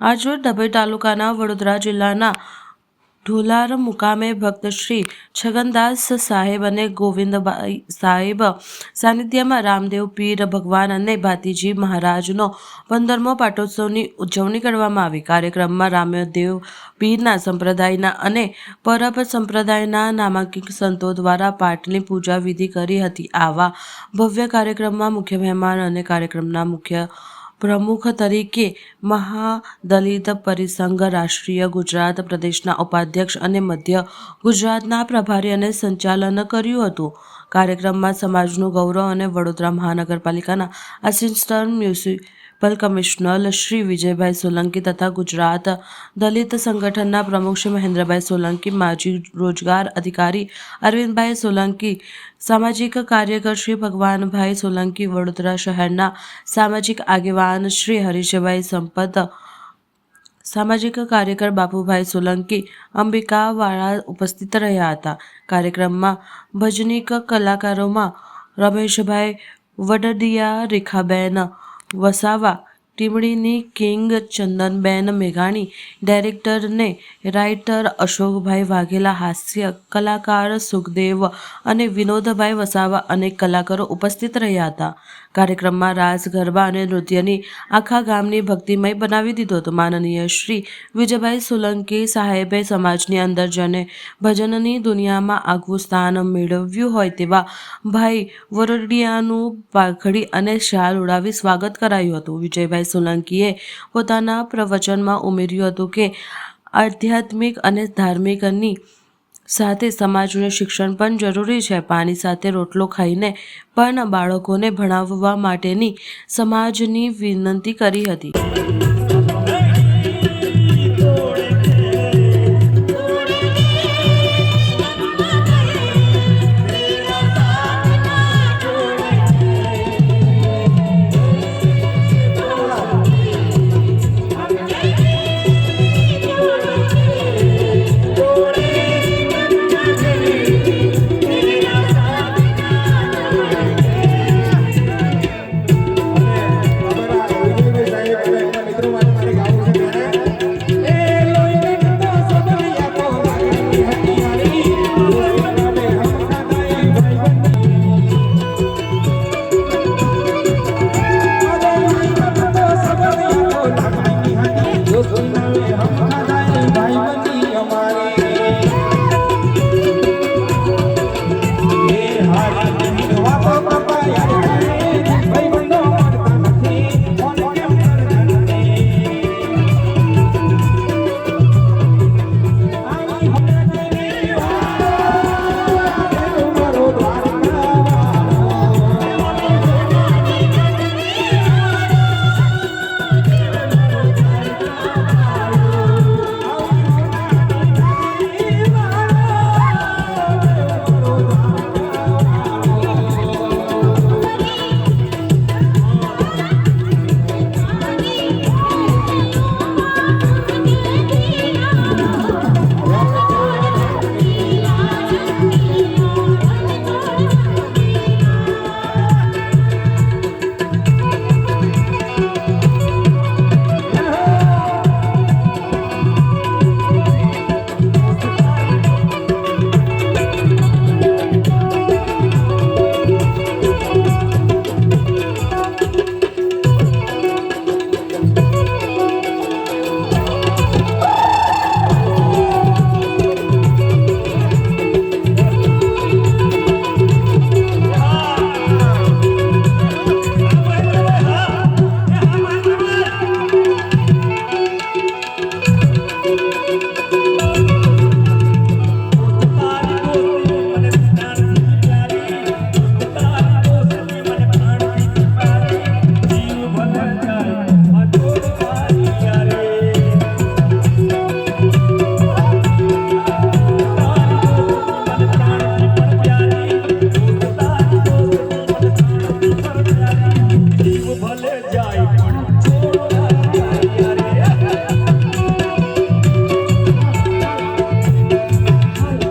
આજરોજ ડભોઈ તાલુકાના વડોદરા જિલ્લાના ઢોલાર મુકામે ભક્ત શ્રી છગનદાસ સાહેબ અને ગોવિંદભાઈ સાહેબ સાનિધ્યમાં રામદેવ પીર ભગવાન અને ભાતીજી મહારાજનો પંદરમો પાટોત્સવની ઉજવણી કરવામાં આવી. કાર્યક્રમમાં રામદેવ પીરના સંપ્રદાયના અને પરબ સંપ્રદાયના નામાંકિત સંતો દ્વારા પાઠની પૂજા વિધિ કરી હતી. આવા ભવ્ય કાર્યક્રમમાં મુખ્ય મહેમાન અને કાર્યક્રમના મુખ્ય પ્રમુખ તરીકે મહાદલિત પરિસંઘ રાષ્ટ્રીય ગુજરાત પ્રદેશના ઉપાધ્યક્ષ અને મધ્ય ગુજરાતના પ્રભારી અને સંચાલન કર્યું હતું. કાર્યક્રમમાં સમાજનું ગૌરવ અને વડોદરા મહાનગરપાલિકાના assistant municipal commissioner Shri Vijaybhai Solanki તથા ગુજરાત દલિત સંગઠનના પ્રમુખ શ્રી મહેન્દ્રભાઈ સોલંકી, માજી રોજગાર અધિકારી અરવિંદભાઈ સોલંકી, સામાજિક કાર્યકર શ્રી ભગવાનભાઈ સોલંકી, વડોદરા શહેરના સામાજિક આગેવાન શ્રી હરીશભાઈ સંપત, સામાજિક કાર્યકર બાપુભાઈ સોલંકી અંબિકાવાળા ઉપસ્થિત રહ્યા હતા. કાર્યક્રમમાં ભજનીક કલાકારોમાં રમેશભાઈ વડડિયા રેખાબેન વસાવા ટીમડીની કિંગ ચંદનબેન મેઘાણી, ડાયરેક્ટરને રાઇટર અશોકભાઈ વાઘેલા, હાસ્ય કલાકાર સુખદેવ અને વિનોદભાઈ વસાવા અનેક કલાકારો ઉપસ્થિત રહ્યા હતા. કાર્યક્રમમાં રાસ ગરબા અને નૃત્યની આખા ગામની ભક્તિમય બનાવી દીધો હતો. માનનીય શ્રી વિજયભાઈ સોલંકી સાહેબે સમાજની અંદર જેને ભજનની દુનિયામાં આગવું સ્થાન મેળવ્યું હોય તેવા ભાઈ વરડિયાનું પાઘડી અને શાલ ઉડાવી સ્વાગત કરાયું હતું. વિજયભાઈ સોલંકીએ પોતાના પ્રવચનમાં ઉમેર્યું હતું કે આધ્યાત્મિક અને ધાર્મિકની સાથે સમાજને શિક્ષણ પણ જરૂરી છે. પાણી સાથે રોટલો ખાઈને પણ બાળકોને ભણાવવા માટેની સમાજની વિનંતી કરી હતી.